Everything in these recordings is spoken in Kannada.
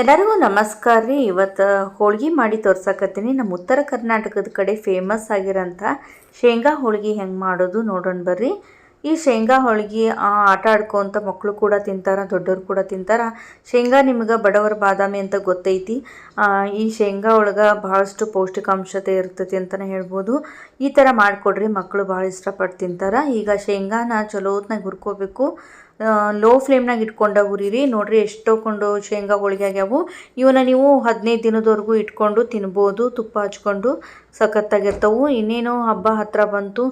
ಎಲ್ಲರಿಗೂ ನಮಸ್ಕಾರ ರೀ. ಇವತ್ತು ಹೋಳ್ಗೆ ಮಾಡಿ ತೋರ್ಸಕತ್ತೀನಿ. ನಮ್ಮ ಉತ್ತರ ಕರ್ನಾಟಕದ ಕಡೆ ಫೇಮಸ್ ಆಗಿರೋಂಥ ಶೇಂಗಾ ಹೋಳ್ಗೆ ಹೆಂಗೆ ಮಾಡೋದು ನೋಡೋಣ ಬರ್ರಿ. ಈ ಶೇಂಗಾ ಹೋಳ್ಗೆ ಆಟ ಆಡ್ಕೊತ ಮಕ್ಕಳು ಕೂಡ ತಿಂತಾರ, ದೊಡ್ಡವರು ಕೂಡ ತಿಂತಾರ. ಶೇಂಗಾ ನಿಮ್ಗೆ ಬಡವರ ಬಾದಾಮಿ ಅಂತ ಗೊತ್ತೈತಿ. ಈ ಶೇಂಗಾ ಒಳಗೆ ಭಾಳಷ್ಟು ಪೌಷ್ಟಿಕಾಂಶತೆ ಇರ್ತೈತಿ ಅಂತಲೇ ಹೇಳ್ಬೋದು. ಈ ಥರ ಮಾಡಿಕೊಡ್ರಿ ಮಕ್ಕಳು ಭಾಳ ಇಷ್ಟಪಟ್ಟು ತಿಂತಾರೆ. ಈಗ ಶೇಂಗಾನ ಚಲೋ ಹೊತ್ನಾಗ ಹುರ್ಕೋಬೇಕು. ಲೋ ಫ್ಲೇಮ್ನಾಗ ಇಟ್ಕೊಂಡಾಗ ಹುರಿರಿ ನೋಡ್ರಿ ಎಷ್ಟೊಂದು ಶೇಂಗಾ ಹೋಳಿಗೆ ಆಗ್ಯಾವು. ಇವನ್ನ ನೀವು ಹದಿನೈದು ದಿನದವರೆಗೂ ಇಟ್ಕೊಂಡು ತಿನ್ಬೋದು. ತುಪ್ಪ ಹಚ್ಕೊಂಡು ಸಖತ್ತಾಗಿರ್ತವು. ಇನ್ನೇನು ಹಬ್ಬ ಹತ್ತಿರ ಬಂತು.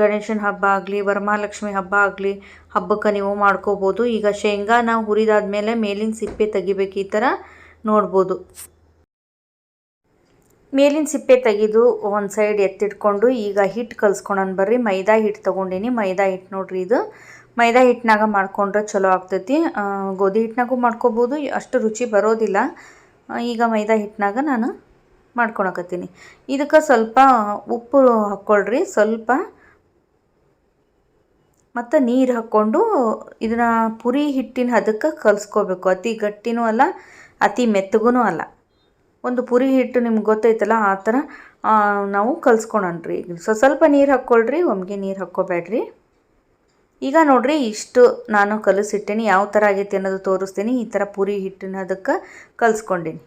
ಗಣೇಶನ ಹಬ್ಬ ಆಗಲಿ, ವರಮಹಾಲಕ್ಷ್ಮಿ ಹಬ್ಬ ಆಗಲಿ, ಹಬ್ಬಕ್ಕೆ ನೀವು ಮಾಡ್ಕೋಬೋದು. ಈಗ ಶೇಂಗಾ ಶೇಂಗಾನ ಹುರಿದಾದ್ಮೇಲೆ ಮೇಲಿನ ಸಿಪ್ಪೆ ತೆಗಿಬೇಕು ಈ ಥರ ನೋಡ್ಬೋದು. ಮೇಲಿನ ಸಿಪ್ಪೆ ತೆಗೆದು ಒಂದು ಸೈಡ್ ಎತ್ತಿಟ್ಕೊಂಡು ಈಗ ಹಿಟ್ಟು ಕಲ್ಸ್ಕೊಳನ್ ಬರ್ರಿ. ಮೈದಾ ಹಿಟ್ಟು ತೊಗೊಂಡಿನಿ. ಮೈದಾ ಹಿಟ್ಟು ನೋಡ್ರಿ ಇದು. ಮೈದಾ ಹಿಟ್ಟಿನಾಗ ಮಾಡ್ಕೊಂಡ್ರೆ ಚಲೋ ಆಗ್ತೈತಿ. ಗೋಧಿ ಹಿಟ್ಟಿನಾಗೂ ಮಾಡ್ಕೋಬೋದು. ಅಷ್ಟು ರುಚಿ ಬರೋದಿಲ್ಲ. ಈಗ ಮೈದಾ ಹಿಟ್ಟಿನಾಗ ನಾನು ಮಾಡ್ಕೊಳಕತ್ತೀನಿ. ಇದಕ್ಕೆ ಸ್ವಲ್ಪ ಉಪ್ಪು ಹಾಕ್ಕೊಳ್ರಿ. ಸ್ವಲ್ಪ ಮತ್ತು ನೀರು ಹಾಕ್ಕೊಂಡು ಇದನ್ನ ಪುರಿ ಹಿಟ್ಟಿನ ಹದಕ್ಕೆ ಕಲಿಸ್ಕೋಬೇಕು. ಅತಿ ಗಟ್ಟಿನೂ ಅಲ್ಲ, ಅತಿ ಮೆತ್ತಗೂ ಅಲ್ಲ. ಒಂದು ಪುರಿ ಹಿಟ್ಟು ನಿಮ್ಗೆ ಗೊತ್ತೈತಲ್ಲ, ಆ ಥರ ನಾವು ಕಲ್ಸ್ಕೊಳನ್ರಿ ಸ್ವಲ್ಪ ನೀರು ಹಾಕ್ಕೊಳ್ರಿ. ಒಮ್ಗೆ ನೀರು ಹಾಕ್ಕೋಬೇಡ್ರಿ. ಈಗ ನೋಡ್ರಿ ಇಷ್ಟು ನಾನು ಕಲಿಸಿಟ್ಟೇನಿ, ಯಾವ ಥರ ಆಗೈತಿ ಅನ್ನೋದು ತೋರಿಸ್ತೀನಿ. ಈ ಥರ ಪುರಿ ಹಿಟ್ಟಿನ ಅದಕ್ಕೆ ಕಲಿಸ್ಕೊಂಡೀನಿ.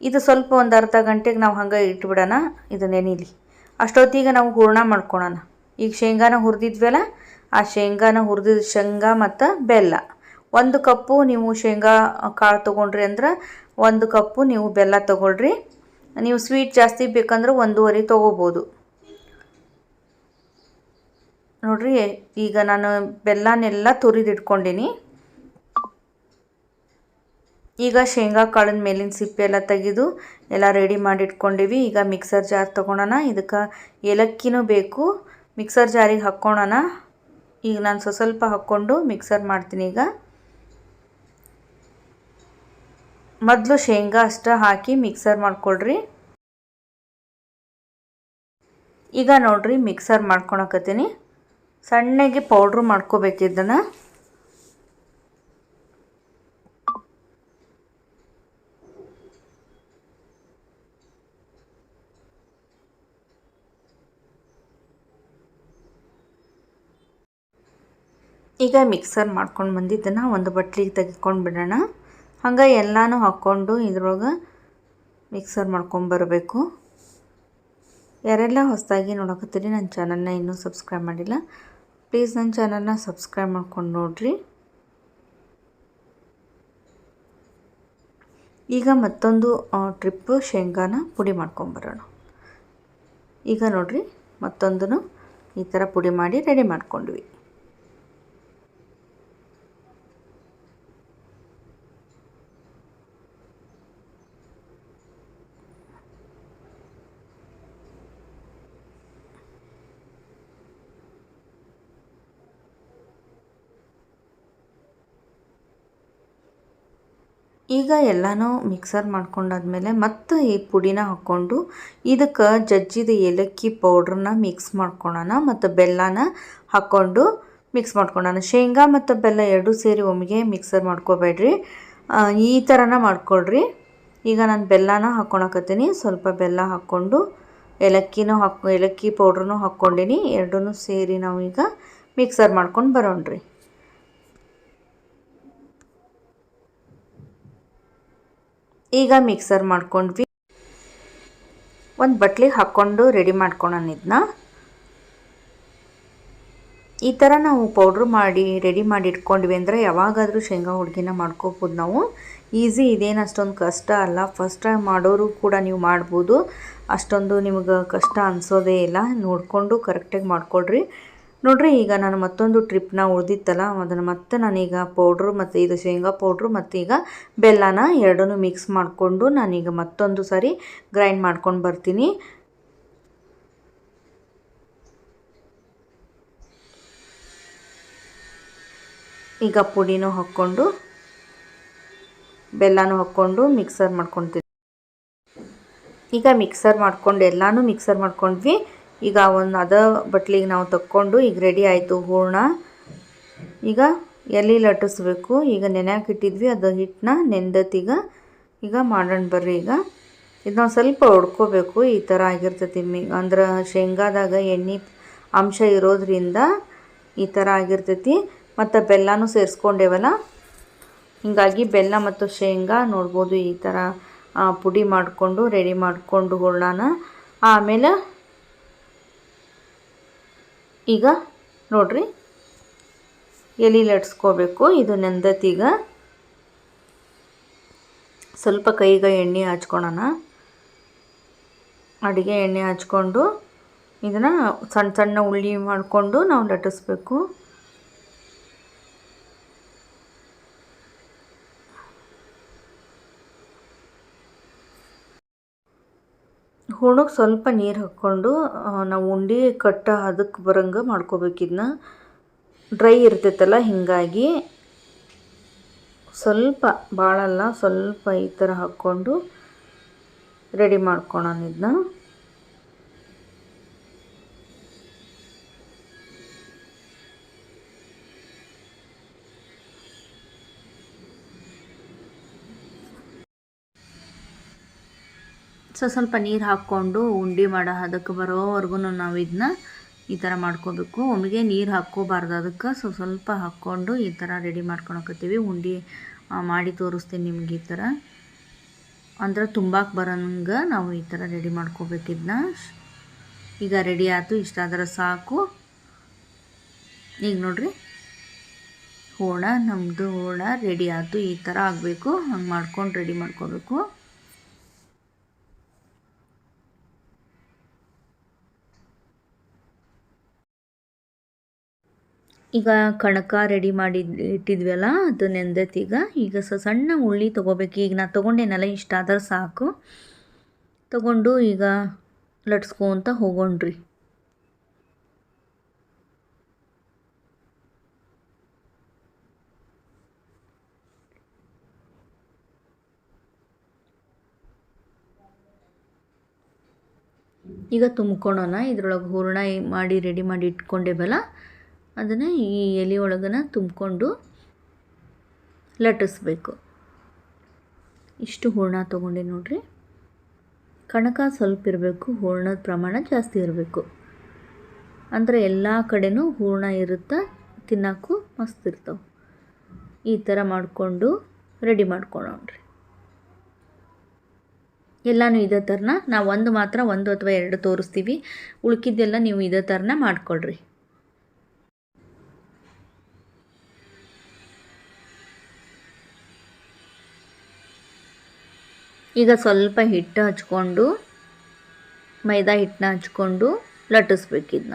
ಇದು ಸ್ವಲ್ಪ ಒಂದು ಅರ್ಧ ಗಂಟೆಗೆ ನಾವು ಹಂಗೆ ಇಟ್ಬಿಡೋಣ ಇದು ನೆನಿಲಿ ಅಷ್ಟೊತ್ತಿಗೆ ನಾವು ಹೂರ್ಣ ಮಾಡ್ಕೊಳೋಣ. ಈಗ ಶೇಂಗಾನ ಹುರಿದಿದ್ವಲ್ಲ, ಆ ಶೇಂಗಾನ ಹುರಿದಿದ ಶೇಂಗಾ ಮತ್ತು ಬೆಲ್ಲ. ಒಂದು ಕಪ್ಪು ನೀವು ಶೇಂಗಾ ಕಾಳು ತೊಗೊಂಡ್ರಿ ಅಂದ್ರೆ ಒಂದು ಕಪ್ಪು ನೀವು ಬೆಲ್ಲ ತೊಗೊಳ್ರಿ. ನೀವು ಸ್ವೀಟ್ ಜಾಸ್ತಿ ಬೇಕಂದ್ರೆ ಒಂದೂವರೆ ತೊಗೋಬೋದು. ನೋಡ್ರಿ, ಈಗ ನಾನು ಬೆಲ್ಲನೆಲ್ಲ ತುರಿದಿಟ್ಕೊಂಡೀನಿ. ಈಗ ಶೇಂಗಾ ಕಾಳಿನ ಮೇಲಿನ ಸಿಪ್ಪೆ ಎಲ್ಲ ತೆಗೆದು ಎಲ್ಲ ರೆಡಿ ಮಾಡಿ ಇಟ್ಕೊಂಡಿವಿ ಈಗ ಮಿಕ್ಸರ್ ಜಾರ್ ತೊಗೊಳೋಣ ಇದಕ್ಕೆ ಏಲಕ್ಕಿನೂ ಬೇಕು. ಮಿಕ್ಸರ್ ಜಾರಿಗೆ ಹಾಕ್ಕೊಳೋಣ ಈಗ ನಾನು ಸ್ವಸ್ವಲ್ಪ ಹಾಕ್ಕೊಂಡು ಮಿಕ್ಸರ್ ಮಾಡ್ತೀನಿ ಈಗ. ಮೊದಲು ಶೇಂಗಾ ಅಷ್ಟು ಹಾಕಿ ಮಿಕ್ಸರ್ ಮಾಡ್ಕೊಳ್ರಿ. ಈಗ ನೋಡ್ರಿ ಮಿಕ್ಸರ್ ಮಾಡ್ಕೊಳಕತ್ತೀನಿ. ಸಣ್ಣಗೆ ಪೌಡ್ರ್ ಮಾಡ್ಕೋಬೇಕು ಇದನ್ನು ಈಗ ಮಿಕ್ಸರ್ ಮಾಡ್ಕೊಂಡು ಬಂದಿದ್ದನ್ನು ಒಂದು ಬಟ್ಲಿಗೆ ತೆಗೆದುಕೊಂಡು ಬಿಡೋಣ. ಹಂಗೆ ಎಲ್ಲನೂ ಹಾಕ್ಕೊಂಡು ಇದ್ರೊಳಗೆ ಮಿಕ್ಸರ್ ಮಾಡ್ಕೊಂಬರಬೇಕು ಯಾರೆಲ್ಲ ಹೊಸದಾಗಿ ನೋಡಕತ್ತೀರಿ ನನ್ನ ಚಾನಲ್ನ ಇನ್ನೂ ಸಬ್ಸ್ಕ್ರೈಬ್ ಮಾಡಿಲ್ಲ ಪ್ಲೀಸ್ ನನ್ನ ಚಾನಲ್ನ ಸಬ್ಸ್ಕ್ರೈಬ್ ಮಾಡ್ಕೊಂಡು ನೋಡಿರಿ. ಈಗ ಮತ್ತೊಂದು ಟ್ರಿಪ್ಪು ಶೇಂಗಾನ ಪುಡಿ ಮಾಡ್ಕೊಂಬರೋಣ ಈಗ ನೋಡಿರಿ, ಮತ್ತೊಂದನ್ನು ಈ ಥರ ಪುಡಿ ಮಾಡಿ ರೆಡಿ ಮಾಡ್ಕೊಂಡ್ವಿ. ಈಗ ಎಲ್ಲನೂ ಮಿಕ್ಸರ್ ಮಾಡ್ಕೊಂಡಾದ್ಮೇಲೆ ಮತ್ತೆ ಈ ಪುಡಿನ ಹಾಕ್ಕೊಂಡು ಇದಕ್ಕೆ ಜಜ್ಜಿದ ಏಲಕ್ಕಿ ಪೌಡ್ರನ್ನ ಮಿಕ್ಸ್ ಮಾಡ್ಕೊಳೋಣ ಮತ್ತು ಬೆಲ್ಲನ ಹಾಕ್ಕೊಂಡು ಮಿಕ್ಸ್ ಮಾಡ್ಕೊಳೋಣ. ಶೇಂಗಾ ಮತ್ತು ಬೆಲ್ಲ ಎರಡೂ ಸೇರಿ ಒಮ್ಮೆಗೆ ಮಿಕ್ಸರ್ ಮಾಡ್ಕೋಬೇಡ್ರಿ. ಈ ಥರನ ಮಾಡ್ಕೊಳ್ರಿ. ಈಗ ನಾನು ಬೆಲ್ಲನ ಹಾಕ್ಕೊಳಕತ್ತೀನಿ ಸ್ವಲ್ಪ ಬೆಲ್ಲ ಹಾಕ್ಕೊಂಡು ಏಲಕ್ಕಿನೂ ಹಾಕ್, ಏಲಕ್ಕಿ ಪೌಡ್ರನ್ನೂ ಹಾಕ್ಕೊಂಡಿನಿ. ಎರಡೂ ಸೇರಿ ನಾವು ಈಗ ಮಿಕ್ಸರ್ ಮಾಡ್ಕೊಂಡು ಬರೋಣ್ರಿ. ಈಗ ಮಿಕ್ಸರ್ ಮಾಡ್ಕೊಂಡ್ವಿ. ಒಂದು ಬಟ್ಲಿಗೆ ಹಾಕ್ಕೊಂಡು ರೆಡಿ ಮಾಡ್ಕೊಳೋಣ ಇದನ್ನ ಈ ಥರ ನಾವು ಪೌಡ್ರ್ ಮಾಡಿ ರೆಡಿ ಮಾಡಿ ಇಟ್ಕೊಂಡ್ವಿ ಅಂದರೆ ಯಾವಾಗಾದರೂ ಶೇಂಗಾ ಹುಡುಗಿನ ಮಾಡ್ಕೋಬೋದು ನಾವು. ಈಸಿ ಇದೇನು ಅಷ್ಟೊಂದು ಕಷ್ಟ ಅಲ್ಲ. ಫಸ್ಟ್ ಟೈಮ್ ಮಾಡೋರು ಕೂಡ ನೀವು ಮಾಡ್ಬೋದು. ಅಷ್ಟೊಂದು ನಿಮ್ಗೆ ಕಷ್ಟ ಅನಿಸೋದೇ ಇಲ್ಲ. ನೋಡಿಕೊಂಡು ಕರೆಕ್ಟಾಗಿ ಮಾಡ್ಕೊಳ್ರಿ. ನೋಡ್ರಿ, ಈಗ ನಾನು ಮತ್ತೊಂದು ಟ್ರಿಪ್ನ ಉಳಿದಿತ್ತಲ್ಲ, ಅದನ್ನು ಮತ್ತೆ ನಾನೀಗ ಪೌಡ್ರು ಮತ್ತು ಇದು ಶೇಂಗಾ ಪೌಡ್ರು ಮತ್ತು ಈಗ ಬೆಲ್ಲನ ಎರಡನ್ನೂ ಮಿಕ್ಸ್ ಮಾಡಿಕೊಂಡು ನಾನೀಗ ಮತ್ತೊಂದು ಸಾರಿ ಗ್ರೈಂಡ್ ಮಾಡ್ಕೊಂಡು ಬರ್ತೀನಿ. ಈಗ ಪುಡಿನೂ ಹಾಕ್ಕೊಂಡು, ಬೆಲ್ಲನೂ ಹಾಕ್ಕೊಂಡು ಮಿಕ್ಸರ್ ಮಾಡ್ಕೊತೀನಿ. ಈಗ ಮಿಕ್ಸರ್ ಮಾಡ್ಕೊಂಡು ಎಲ್ಲನೂ ಮಿಕ್ಸರ್ ಮಾಡ್ಕೊಂಡ್ವಿ. ಈಗ ಒಂದು ಅದ ಬಟ್ಲಿಗೆ ನಾವು ತಕ್ಕೊಂಡು ಈಗ ರೆಡಿ ಆಯಿತು ಹೂರ್ಣ. ಈಗ ಎಲೆ ಲಟ್ಟಿಸ್ಬೇಕು? ಈಗ ನೆನೆಯಕ್ಕೆ ಇಟ್ಟಿದ್ವಿ ಅದು ಹಿಟ್ಟನ್ನ ನೆಂದತ್ತೀಗ. ಈಗ ಮಾಡೋಣ ಬರ್ರಿ ಈಗ. ಇದನ್ನ ಸ್ವಲ್ಪ ಹೊಡ್ಕೋಬೇಕು ಈ ಥರ ಆಗಿರ್ತೈತಿ ಮಿ, ಅಂದ್ರೆ ಶೇಂಗಾದಾಗ ಎಣ್ಣೆ ಅಂಶ ಇರೋದ್ರಿಂದ ಈ ಥರ ಆಗಿರ್ತೈತಿ. ಮತ್ತು ಬೆಲ್ಲನೂ ಸೇರಿಸ್ಕೊಂಡೇವಲ್ಲ? ಹೀಗಾಗಿ ಬೆಲ್ಲ ಮತ್ತು ಶೇಂಗಾ ನೋಡ್ಬೋದು ಈ ಥರ ಪುಡಿ ಮಾಡಿಕೊಂಡು ರೆಡಿ ಮಾಡಿಕೊಂಡು ಹೂರ್ಣನ. ಆಮೇಲೆ ಈಗ ನೋಡ್ರಿ. ಎಲೆ ಲಟ್ಸ್ಕೋಬೇಕು. ಇದು ನೆಂದತ್ತೀಗ ಸ್ವಲ್ಪ ಕೈಗೆ ಎಣ್ಣೆ ಹಚ್ಕೊಳೋಣ. ಅಡುಗೆ ಎಣ್ಣೆ ಹಚ್ಕೊಂಡು ಇದನ್ನು ಸಣ್ಣ ಸಣ್ಣ ಉಳ್ಳಿ ಮಾಡಿಕೊಂಡು ನಾವು ಲಟ್ಟಿಸ್ಬೇಕು. ಹೂಣಕ್ಕೆ ಸ್ವಲ್ಪ ನೀರು ಹಾಕ್ಕೊಂಡು ನಾವು ಉಂಡೆ ಕಟ್ಟ ಅದಕ್ಕೆ ಬರಂಗ ಮಾಡ್ಕೋಬೇಕು ಇದನ್ನ ಡ್ರೈ ಇರ್ತೈತಲ್ಲ, ಹೀಗಾಗಿ ಸ್ವಲ್ಪ ಭಾಳಲ್ಲ ಸ್ವಲ್ಪ ಈ ಥರ ಹಾಕ್ಕೊಂಡು ರೆಡಿ ಮಾಡ್ಕೊಳೋಣ ಇದನ್ನ ಸೊ, ಸ್ವಲ್ಪ ನೀರು ಹಾಕ್ಕೊಂಡು ಉಂಡೆ ಮಾಡೋ ಅದಕ್ಕೆ ಬರೋವರೆಗೂ ನಾವು ಇದನ್ನ ಈ ಥರ ಮಾಡ್ಕೋಬೇಕು. ಒಮ್ಮೆಗೆ ನೀರು ಹಾಕ್ಕೋಬಾರ್ದು ಅದಕ್ಕೆ. ಸೊ, ಸ್ವಲ್ಪ ಹಾಕ್ಕೊಂಡು ಈ ಥರ ರೆಡಿ ಮಾಡ್ಕೊಳಕತ್ತೀವಿ. ಉಂಡೆ ಮಾಡಿ ತೋರಿಸ್ತೀನಿ ನಿಮ್ಗೆ ಈ ಥರ ಅಂದ್ರೆ ತುಂಬಾಕ್ ಬರೋಂಗೆ ನಾವು ಈ ಥರ ರೆಡಿ ಮಾಡ್ಕೋಬೇಕಿದ್ನ ಈಗ ರೆಡಿ ಆಯ್ತು. ಇಷ್ಟಾದ್ರೆ ಸಾಕು. ಈಗ ನೋಡ್ರಿ. ಹೂರ್ಣ ನಮ್ಮದು ಹೂರ್ಣ ರೆಡಿ ಆಯ್ತು. ಈ ಥರ ಆಗಬೇಕು. ಹಂಗೆ ಮಾಡ್ಕೊಂಡು ರೆಡಿ ಮಾಡ್ಕೋಬೇಕು. ಈಗ ಕಣಕ ರೆಡಿ ಮಾಡಿ ಇಟ್ಟಿದ್ವಲ್ಲ, ಅದು ನೆಂದೈತಿ ಈಗ. ಈಗ ಸ ಸಣ್ಣ ಉಳ್ಳಿ ತೊಗೋಬೇಕು. ಈಗ ನಾನು ತೊಗೊಂಡೇನಲ್ಲ, ಇಷ್ಟ ಆದ್ರೆ ಸಾಕು. ತಗೊಂಡು ಈಗ ಲಟ್ಸ್ಕೊಂತ ಹೋಗೋಣ್ರಿ. ಈಗ ತುಂಬ್ಕೊಳೋಣ. ಇದ್ರೊಳಗೆ ಹೂರಣ ಮಾಡಿ ರೆಡಿ ಮಾಡಿ ಇಟ್ಕೊಂಡೇವಲ್ಲ ಅದನ್ನು ಈ ಎಲೆ ಒಳಗನ ತುಂಬಿಕೊಂಡು ಲಟ್ಟಿಸ್ಬೇಕು. ಇಷ್ಟು ಹೂರ್ಣ ತೊಗೊಂಡೆ ನೋಡಿರಿ. ಕಣಕ ಸ್ವಲ್ಪ ಇರಬೇಕು, ಹೂರ್ಣದ ಪ್ರಮಾಣ ಜಾಸ್ತಿ ಇರಬೇಕು. ಅಂದರೆ ಎಲ್ಲ ಕಡೆನೂ ಹೂರ್ಣ ಇರುತ್ತಾ, ತಿನ್ನೋಕ್ಕೂ ಮಸ್ತ್ ಇರ್ತಾವೆ. ಈ ಥರ ಮಾಡಿಕೊಂಡು ರೆಡಿ ಮಾಡ್ಕೊಳ್ಳೋಣ್ರಿ ಎಲ್ಲನೂ ಇದೇ ಥರನ ನಾವು ಒಂದು ಮಾತ್ರ ಒಂದು ಅಥವಾ ಎರಡು ತೋರಿಸ್ತೀವಿ. ಉಳ್ಕಿದ್ದೆಲ್ಲ ನೀವು ಇದೇ ಥರನ ಮಾಡ್ಕೊಳ್ರಿ. ಈಗ ಸ್ವಲ್ಪ ಹಿಟ್ಟು ಹಚ್ಕೊಂಡು, ಮೈದಾ ಹಿಟ್ಟನ್ನ ಹಚ್ಕೊಂಡು ಲಟ್ಟಿಸ್ಬೇಕಿದ್ನ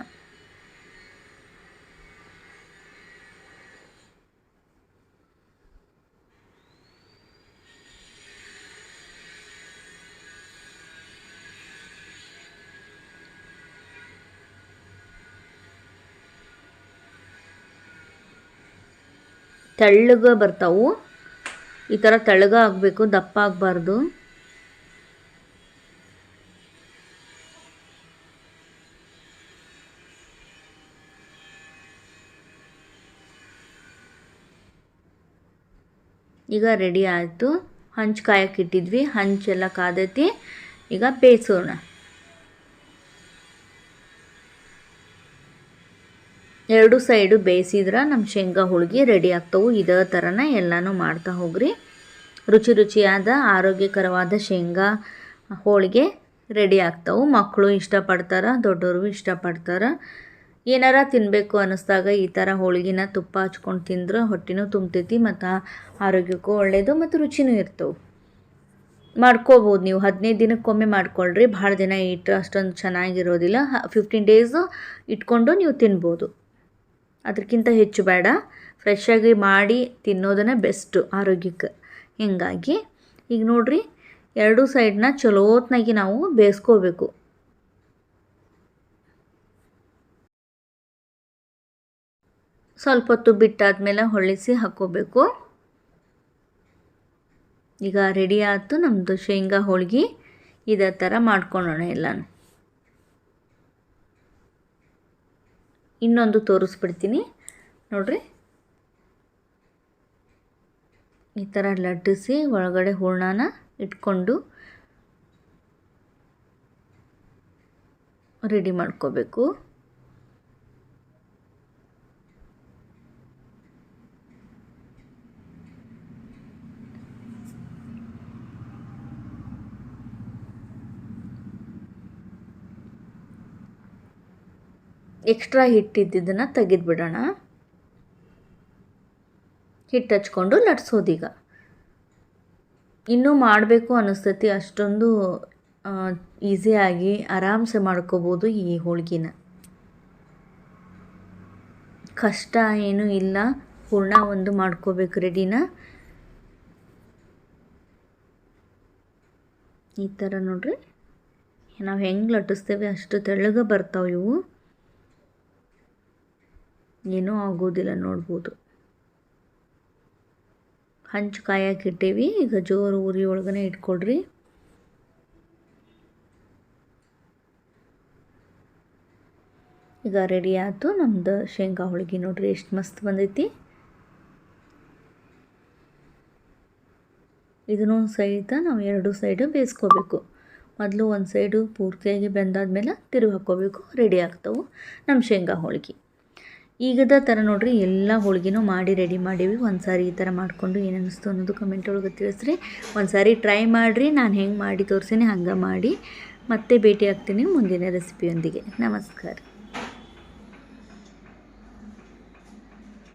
ತೆಳ್ಳಗೆ ಬರ್ತಾವು. ಈ ಥರ ತೆಳ್ಳಗ ಆಗಬೇಕು, ದಪ್ಪ ಆಗಬಾರ್ದು. ಈಗ ರೆಡಿ ಆಯಿತು. ಹಂಚು ಕಾಯಕ್ಕೆ ಇಟ್ಟಿದ್ವಿ. ಹಂಚೆಲ್ಲ ಕಾದೈತಿ. ಈಗ ಬೇಯಿಸೋಣ. ಎರಡು ಸೈಡು ಬೇಯಿಸಿದ್ರೆ ನಮ್ಮ ಶೇಂಗಾ ಹೋಳಿಗೆ ರೆಡಿ ಆಗ್ತವೆ. ಇದೇ ಥರನ ಎಲ್ಲನೂ ಮಾಡ್ತಾ ಹೋಗ್ರಿ. ರುಚಿ ರುಚಿಯಾದ, ಆರೋಗ್ಯಕರವಾದ ಶೇಂಗಾ ಹೋಳಿಗೆ ರೆಡಿ ಆಗ್ತವೆ. ಮಕ್ಕಳು ಇಷ್ಟಪಡ್ತಾರೆ ದೊಡ್ಡವರು ಇಷ್ಟಪಡ್ತಾರೆ. ಏನಾರ ತಿನ್ನಬೇಕು ಅನ್ನಿಸ್ದಾಗ ಈ ಥರ ಹೋಳಿಗೆನ ತುಪ್ಪ ಹಚ್ಕೊಂಡು ತಿಂದ್ರೆ ಹೊಟ್ಟೆನೂ ತುಂಬ್ತೈತಿ ಮತ್ತು ಆರೋಗ್ಯಕ್ಕೂ ಒಳ್ಳೆಯದು ಮತ್ತು ರುಚಿನೂ ಇರ್ತವೆ. ಮಾಡ್ಕೋಬೋದು ನೀವು. ಹದಿನೈದು ದಿನಕ್ಕೊಮ್ಮೆ ಮಾಡ್ಕೊಳ್ರಿ. ಭಾಳ ದಿನ ಇಟ್ಟು ಅಷ್ಟೊಂದು ಚೆನ್ನಾಗಿರೋದಿಲ್ಲ. ಫಿಫ್ಟೀನ್ ಡೇಸು ಇಟ್ಕೊಂಡು ನೀವು ತಿನ್ಬೋದು. ಅದಕ್ಕಿಂತ ಹೆಚ್ಚು ಬೇಡ. ಫ್ರೆಶ್ಶಾಗಿ ಮಾಡಿ ತಿನ್ನೋದನ್ನ ಬೆಸ್ಟು ಆರೋಗ್ಯಕ್ಕೆ. ಹೀಗಾಗಿ ಈಗ ನೋಡಿರಿ, ಎರಡೂ ಸೈಡ್ನ ಚಲೋತ್ನಾಗಿ ನಾವು ಬೇಯಿಸ್ಕೋಬೇಕು. ಸ್ವಲ್ಪ ಹೊತ್ತು ಬಿಟ್ಟಾದ್ಮೇಲೆ ಹೊಳಿಸಿ ಹಾಕೋಬೇಕು ಈಗ ರೆಡಿ ಆಯ್ತು ನಮ್ಮದು ಶೇಂಗಾ ಹೋಳಿಗೆ. ಇದೇ ಥರ ಮಾಡ್ಕೊಳ್ಳೋಣ ಎಲ್ಲನೂ. ಇನ್ನೊಂದು ತೋರಿಸ್ಬಿಡ್ತೀನಿ. ನೋಡ್ರಿ. ಈ ಥರ ಲಟ್ಟಿಸಿ ಒಳಗಡೆ ಹೂರ್ಣನ ಇಟ್ಕೊಂಡು ರೆಡಿ ಮಾಡ್ಕೋಬೇಕು. ಎಕ್ಸ್ಟ್ರಾ ಹಿಟ್ಟಿದ್ದನ್ನು ತೆಗೆದುಬಿಡೋಣ. ಹಿಟ್ಟು ಹಚ್ಕೊಂಡು ಲಟ್ಸೋದೀಗ ಇನ್ನೂ ಮಾಡಬೇಕು ಅನ್ನಿಸ್ತತಿ ಅಷ್ಟೊಂದು ಈಸಿಯಾಗಿ ಆರಾಮ್ಸೆ ಮಾಡ್ಕೋಬೋದು ಈ ಹೋಳಿಗೆನ. ಕಷ್ಟ ಏನೂ ಇಲ್ಲ ಹೂರ್ಣ ಒಂದು ಮಾಡ್ಕೋಬೇಕು ರೆಡಿನ ಈ ಥರ ನೋಡ್ರಿ, ನಾವು ಹೆಂಗೆ ಲಟ್ಟಿಸ್ತೇವೆ ಅಷ್ಟು ತೆಳ್ಳಗೆ ಬರ್ತಾವೆ ಇವು. ಏನೂ ಆಗೋದಿಲ್ಲ, ನೋಡ್ಬೋದು. ಹಂಚು ಕಾಯಕ್ಕೆ ಇಟ್ಟೀವಿ, ಈಗ ಜೋರು ಉರಿ ಒಳಗನೆ ಇಟ್ಕೊಳ್ರಿ. ಈಗ ರೆಡಿ ಆಯಿತು, ನಮ್ದು ಶೇಂಗಾ ಹೋಳಿಗೆ ನೋಡ್ರಿ, ಎಷ್ಟು ಮಸ್ತ್ ಬಂದೈತಿ. ಇದನ್ನೊಂದು ಸಹಿತ ನಾವು ಎರಡು ಸೈಡು ಬೇಯಿಸ್ಕೋಬೇಕು. ಮೊದಲು ಒಂದು ಸೈಡು ಪೂರ್ತಿಯಾಗಿ ಬೆಂದಾದ್ಮೇಲೆ ತಿರುಗಿ ಹಾಕ್ಕೋಬೇಕು ರೆಡಿ ಆಗ್ತವೆ. ನಮ್ಮ ಶೇಂಗಾ ಹೋಳ್ಗೆ. ಈಗದ ಥರ ನೋಡ್ರಿ, ಎಲ್ಲ ಹೋಳಿಗೆನೂ ಮಾಡಿ ರೆಡಿ ಮಾಡೀವಿ. ಒಂದು ಸಾರಿ ಈ ಥರ ಮಾಡಿಕೊಂಡು ಏನು ಅನ್ನಿಸ್ತು ಅನ್ನೋದು ಕಮೆಂಟ್ ಒಳಗೆ ತಿಳಿಸ್ರಿ. ಒಂದು ಸಾರಿ ಟ್ರೈ ಮಾಡಿರಿ, ನಾನು ಹೆಂಗೆ ಮಾಡಿ ತೋರಿಸೀನಿ ಹಂಗೆ ಮಾಡಿ. ಮತ್ತೆ ಭೇಟಿ ಆಗ್ತೀನಿ ಮುಂದಿನ ರೆಸಿಪಿಯೊಂದಿಗೆ ನಮಸ್ಕಾರ.